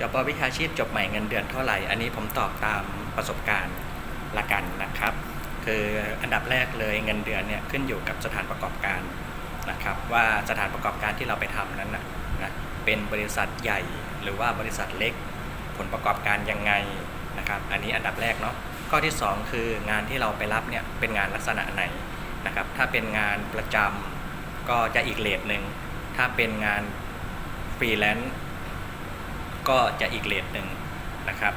จบวิชาชีพจบใหม่เงินเดือนเท่าไหร่ อันนี้ผมตอบตามประสบการณ์ละกันนะครับ คืออันดับแรกเลยเงินเดือนเนี่ยขึ้นอยู่กับสถานประกอบการนะครับว่าสถานประกอบการที่เราไปทำนั้นนะนะเป็นบริษัทใหญ่หรือว่าบริษัทเล็ก ผลประกอบการยังไงนะครับ อันนี้อันดับแรกเนาะข้อที่ 2 คืองานที่เราไปรับเนี่ยเป็นงานลักษณะไหนนะครับถ้าเป็นงานประจำก็จะอีกเลทหนึ่งถ้าเป็นงานฟรีแลนซ์ ก็จะอีกเลทหนึ่งนะครับ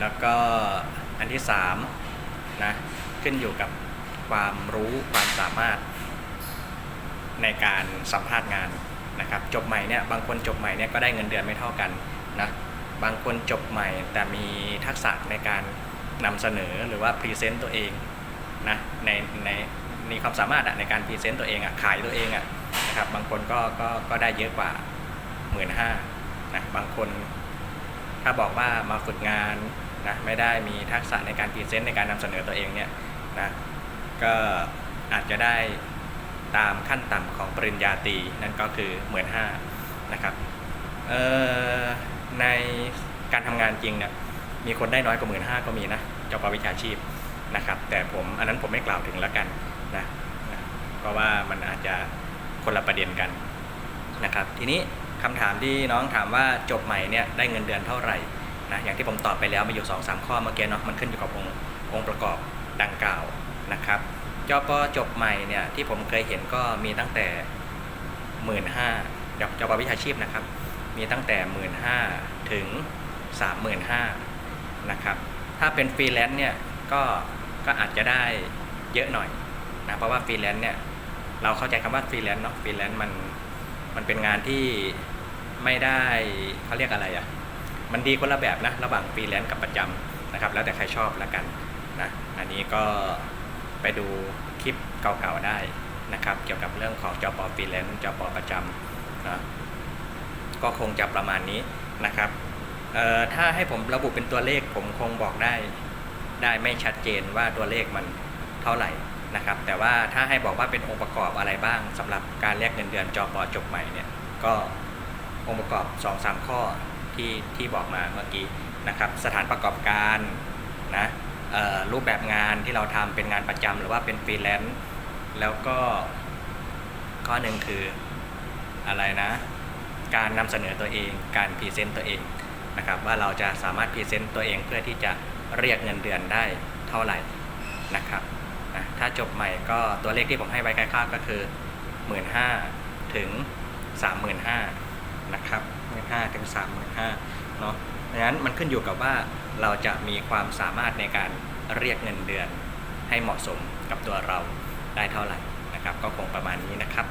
แล้วก็อันที่3นะขึ้นอยู่กับความรู้ความสามารถในการสัมภาษณ์งานนะครับ จบใหม่เนี่ยบางคนจบใหม่เนี่ยก็ได้เงินเดือนไม่เท่ากันนะบางคนจบใหม่แต่มีทักษะในการนำเสนอหรือว่าพรีเซนต์ตัวเองนะในในมีความสามารถอะในการพรีเซนต์ตัวเองอะขายตัวเองอะนะครับบางคนก็ก็ก็ได้เยอะกว่าหมื่นห้านะบางคน ถ้าบอกว่ามาฝึกงานนะไม่ได้มีทักษะในการพรีเซนต์ในการนำเสนอตัวเองเนี่ยนะก็อาจจะได้ตามขั้นต่ำของปริญญาตรีนั่นก็คือหมื่นห้านะครับเอ่อในการทำงานจริงเนี่ยมีคนได้น้อยกว่าหมื่นห้าก็มีนะเจ้าปวิชาชีพนะครับ แต่ผมอันนั้นผมไม่กล่าวถึงแล้วกันนะนะเพราะว่ามันอาจจะคนละประเด็นกันนะครับ ทีนี้ คำถามที่น้องถามว่าจบใหม่เนี่ยได้เงินเดือนเท่าไหร่นะอย่างที่ผมตอบไปแล้วมีอยู่2อสข้อเมื่อกี้เนาะมันขึ้นอยู่กับองค์องค์ประกอบดังกล่าวนะครับจปจบใหม่เนี่ยที่ผมเคยเห็นก็มีตั้งแต่หมื่นห้าจจปวิชาชีพนะครับ มีตั้งแต่หมื่นห้าถึงสามหมื่นห้านะครับถ้าเป็นฟรีแลนซ์เนี่ยก็ก็อาจจะได้เยอะหน่อยนะเพราะว่าฟรีแลนซ์เนี่ยเราเข้าใจคำว่าฟรีแลนซ์เนาะฟรีแลนซ์มันมันเป็นงานที่ ไม่ได้เขาเรียกอะไรอะ่ะมันดีคนละแบบนะระหว่างฟรีแลนซ์กับประจำนะครับ แล้วแต่ใครชอบละกันนะอันนี้ก็ไปดูคลิปเก่าๆได้นะครับ เกี่ยวกับเรื่องของจอปอฟรีแลนซ์จอปอประจำนะก็คงจะประมาณนี้นะครับเอ่อถ้าให้ผมระบุเป็นตัวเลขผมคงบอกได้ ได้ไม่ชัดเจนว่าตัวเลขมันเท่าไหร่นะครับ แต่ว่าถ้าให้บอกว่าเป็นองค์ประกอบอะไรบ้างสำหรับการแลกเงินเดือนจอปอจบใหม่เนี่ยก็ องค์ประกอบ 2-3 ข้อที่ที่บอกมาเมื่อกี้นะครับสถานประกอบการนะรูปแบบงานที่เราทำเป็นงานประจำหรือว่าเป็นฟรีแลนซ์แล้วก็ข้อหนึ่งคืออะไรนะ การนำเสนอตัวเอง การพรีเซนต์ตัวเองนะครับว่าเราจะสามารถพรีเซนต์ตัวเองเพื่อที่จะเรียกเงินเดือนได้เท่าไหร่นะครับนะถ้าจบใหม่ก็ตัวเลขที่ผมให้ไว้คร่าวๆก็คือ 1 5ื่นถึง 35,000 นะครับ15,000ถึง35,000เนาะดังนั้นมันขึ้นอยู่กับว่าเราจะมีความสามารถในการเรียกเงินเดือนให้เหมาะสมกับตัวเราได้เท่าไหร่นะครับ ก็คงประมาณนี้นะครับ